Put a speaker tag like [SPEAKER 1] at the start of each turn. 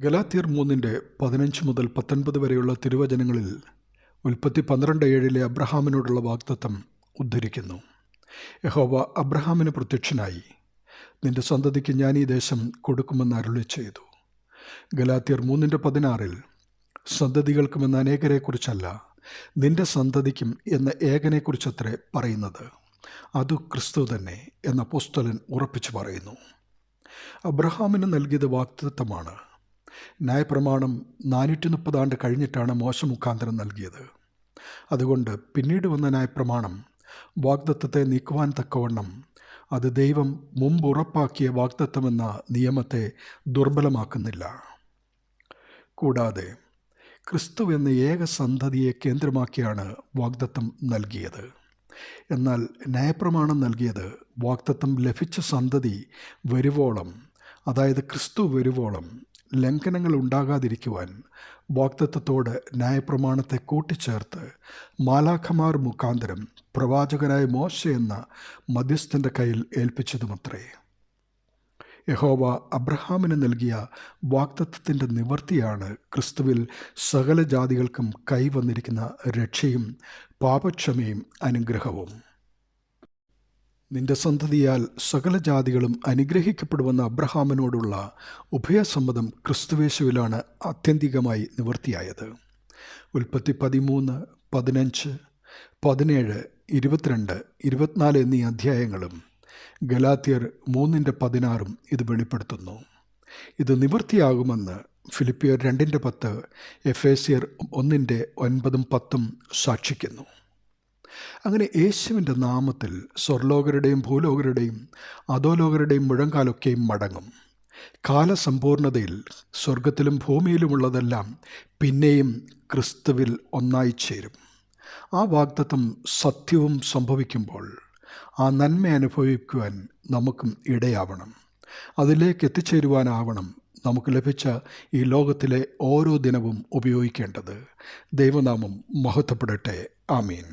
[SPEAKER 1] ഗലാത്തിയർ മൂന്നിന്റെ പതിനഞ്ച് മുതൽ പത്തൊൻപത് വരെയുള്ള തിരുവചനങ്ങളിൽ ഉൽപ്പത്തി പന്ത്രണ്ട് ഏഴിലെ അബ്രഹാമിനോടുള്ള വാഗ്ദത്തം ഉദ്ധരിക്കുന്നു. യഹോവ അബ്രഹാമിന് പ്രത്യക്ഷനായി. നിന്റെ സന്തതിക്ക് ഞാൻ ഈ ദേശം കൊടുക്കുമെന്ന് അരുളി ചെയ്തു. ഗലാത്തിയർ മൂന്നിന്റെ പതിനാറിൽ സന്തതികൾക്കുമെന്ന അനേകരെക്കുറിച്ചല്ല നിന്റെ സന്തതിക്കും എന്ന ഏകനെക്കുറിച്ചത്രേ പറയുന്നത്. അതു ക്രിസ്തു തന്നെ എന്ന പുസ്തലൻ ഉറപ്പിച്ചു പറയുന്നു. അബ്രഹാമിന് നൽകിയത് വാക്തത്വമാണ് ന്യായപ്രമാണം നാനൂറ്റി മുപ്പത് ആണ്ട് കഴിഞ്ഞിട്ടാണ് മോശ മുഖാന്തരം നൽകിയത്. അതുകൊണ്ട് പിന്നീട് വന്ന ന്യായപ്രമാണം വാഗ്ദത്തത്തെ നീക്കുവാൻ തക്കവണ്ണം അത് ദൈവം മുമ്പ് ഉറപ്പാക്കിയ വാഗ്ദത്തമെന്ന നിയമത്തെ ദുർബലമാക്കുന്നില്ല. കൂടാതെ ക്രിസ്തു എന്ന ഏക സന്തതിയെ കേന്ദ്രമാക്കിയാണ് വാഗ്ദത്തം നൽകിയത്. എന്നാൽ ന്യായപ്രമാണം നൽകിയത് വാഗ്ദത്തം ലഭിച്ച സന്തതി വരുവോളം അതായത് ക്രിസ്തു വരുവോളം ലംഘനങ്ങൾ ഉണ്ടാകാതിരിക്കുവാൻ വാക്തത്വത്തോട് ന്യായപ്രമാണത്തെ കൂട്ടിച്ചേർത്ത് മാലാഖമാർ മുഖാന്തരം പ്രവാചകനായ മോശ എന്ന മധ്യസ്ഥന്റെ കയ്യിൽ ഏൽപ്പിച്ചതുമത്രേ. യഹോവ അബ്രഹാമിന് നൽകിയ വാക്തത്വത്തിന്റെ നിവർത്തിയാണ് ക്രിസ്തുവിൽ സകല ജാതികൾക്കും കൈവന്നിരിക്കുന്ന രക്ഷയും പാപക്ഷമയും അനുഗ്രഹവും. നിന്റെ സന്തതിയാൽ സകല ജാതികളും അനുഗ്രഹിക്കപ്പെടുമെന്ന അബ്രഹാമിനോടുള്ള ഉഭയസമ്മതം ക്രിസ്തുവേശുവിലാണ് ആത്യന്തികമായി നിവൃത്തിയായത് ഉൽപ്പത്തി പതിമൂന്ന് പതിനഞ്ച് പതിനേഴ് ഇരുപത്തിരണ്ട് ഇരുപത്തിനാല് എന്നീ അധ്യായങ്ങളും ഗലാത്തിയർ മൂന്നിന്റെ പതിനാറും ഇത് വെളിപ്പെടുത്തുന്നു. ഇത് നിവൃത്തിയാകുമെന്ന് ഫിലിപ്പിയർ രണ്ടിന്റെ പത്ത് എഫ് എസിയർ ഒന്നിന്റെ ഒൻപതും പത്തും സാക്ഷിക്കുന്നു. അങ്ങനെ യേശുവിന്റെ നാമത്തിൽ സ്വർലോകരുടെയും ഭൂലോകരുടെയും അധോലോകരുടെയും മുഴങ്കാലൊക്കെയും മടങ്ങും. കാലസമ്പൂർണതയിൽ സ്വർഗത്തിലും ഭൂമിയിലുമുള്ളതെല്ലാം പിന്നെയും ക്രിസ്തുവിൽ ഒന്നായി ചേരും. ആ വാഗ്ദത്വം സത്യവും സംഭവിക്കുമ്പോൾ ആ നന്മ അനുഭവിക്കുവാൻ നമുക്കും ഇടയാവണം. അതിലേക്ക് എത്തിച്ചേരുവാനാവണം നമുക്ക് ലഭിച്ച ഈ ലോകത്തിലെ ഓരോ ദിനവും ഉപയോഗിക്കേണ്ടത്. ദൈവനാമം മഹത്വപ്പെടട്ടെ. ആമീൻ.